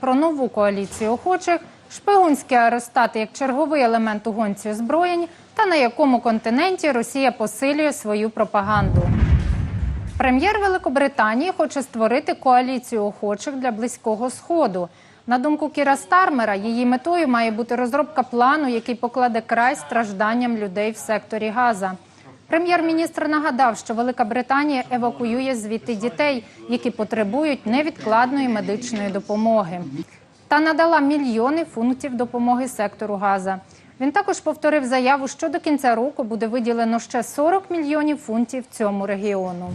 Про нову коаліцію охочих, шпигунські аеростати як черговий елемент у гонці озброєнь та на якому континенті Росія посилює свою пропаганду. Прем'єр Великобританії хоче створити коаліцію охочих для близького сходу. На думку Кіра Стармера, її метою має бути розробка плану, який покладе край стражданням людей в секторі Газа. Прем'єр-міністр нагадав, що Велика Британія евакуює звідти дітей, які потребують невідкладної медичної допомоги, та надала мільйони фунтів допомоги сектору Газа. Він також повторив заяву, що до кінця року буде виділено ще 40 мільйонів фунтів цьому регіону.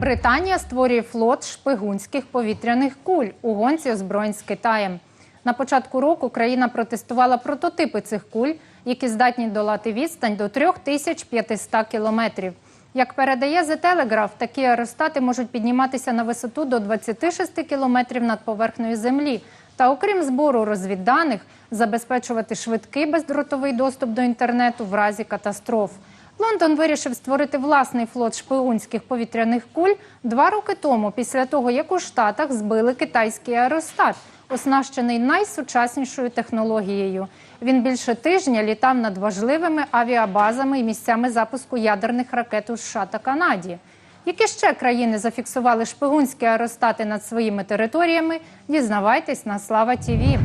Британія створює флот шпигунських повітряних куль у гонці озброєнь з Китаєм. На початку року країна протестувала прототипи цих куль, які здатні долати відстань до 3500 кілометрів. Як передає The Telegraph, такі аеростати можуть підніматися на висоту до 26 кілометрів над поверхнею землі. Та окрім збору розвідданих, забезпечувати швидкий бездротовий доступ до інтернету в разі катастроф. Лондон вирішив створити власний флот шпигунських повітряних куль два роки тому, після того як у Штатах збили китайський аеростат, оснащений найсучаснішою технологією. Він більше тижня літав над важливими авіабазами і місцями запуску ядерних ракет у США та Канаді. Які ще країни зафіксували шпигунські аеростати над своїми територіями? Дізнавайтесь на Слава Тіві.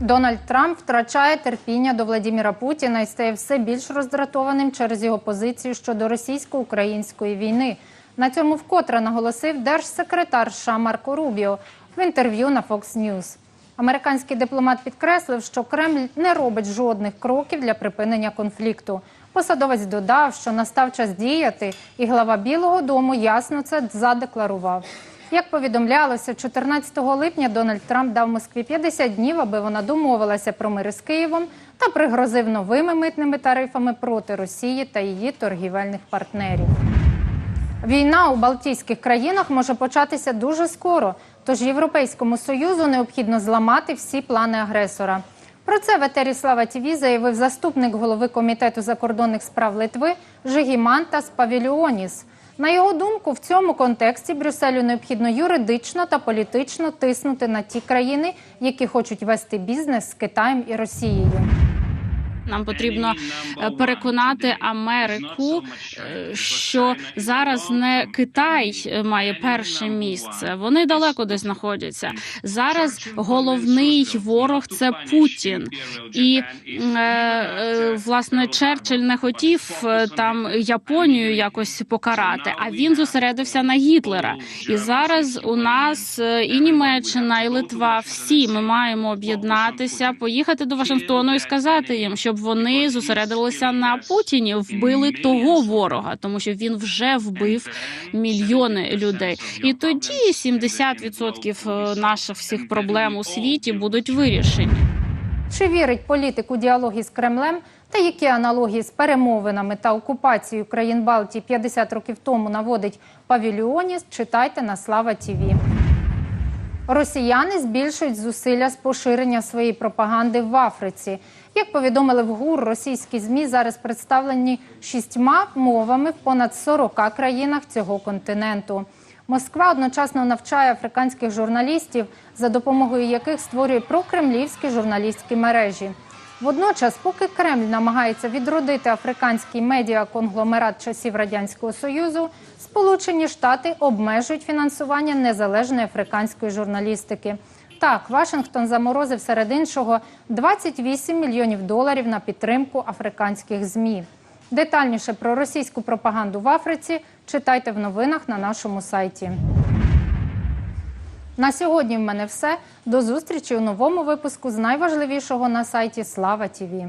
Дональд Трамп втрачає терпіння до Владіміра Путіна і стає все більш роздратованим через його позицію щодо російсько-української війни. На цьому вкотре наголосив держсекретар США Марко Рубіо в інтерв'ю на Fox News. Американський дипломат підкреслив, що Кремль не робить жодних кроків для припинення конфлікту. Посадовець додав, що настав час діяти, і глава Білого Дому ясно це задекларував. Як повідомлялося, 14 липня Дональд Трамп дав Москві 50 днів, аби вона домовилася про мир із Києвом та пригрозив новими митними тарифами проти Росії та її торгівельних партнерів. Війна у Балтійських країнах може початися дуже скоро, тож Європейському Союзу необхідно зламати всі плани агресора. Про це в етері Слава ТІВІ заявив заступник голови комітету закордонних справ Литви Жигімантас Павіліоніс. На його думку, в цьому контексті Брюсселю необхідно юридично та політично тиснути на ті країни, які хочуть вести бізнес з Китаєм і Росією. Нам потрібно е, переконати Америку, е, що зараз не Китай е, має перше місце. Вони далеко десь знаходяться. Зараз головний ворог це Путін, і власне Черчилль не хотів там Японію якось покарати, а він зосередився на Гітлера. І зараз у нас і Німеччина, і Литва всі ми маємо об'єднатися, поїхати до Вашингтону і сказати їм, щоб вони зосередилися на Путіні, вбили того ворога, тому що він вже вбив мільйони людей. І тоді 70% наших всіх проблем у світі будуть вирішені. Чи вірить політик у діалоги з Кремлем та які аналогії з перемовинами та окупацією країн Балтії 50 років тому наводить Павіліоніс, читайте на Слава ТІВІ. Росіяни збільшують зусилля з поширення своєї пропаганди в Африці. Як повідомили в ГУР, російські змі зараз представлені шістьма мовами в понад 40 країнах цього континенту. Москва одночасно навчає африканських журналістів, за допомогою яких створює прокремлівські журналістські мережі. Водночас, поки Кремль намагається відродити африканський медіаконгломерат часів радянського союзу, Сполучені Штати обмежують фінансування незалежної африканської журналістики. Так, Вашингтон заморозив серед іншого 28 мільйонів доларів на підтримку африканських змі. Детальніше про російську пропаганду в Африці читайте в новинах на нашому сайті. На сьогодні в мене все. До зустрічі у новому випуску з найважливішого на сайті Слава Тіві.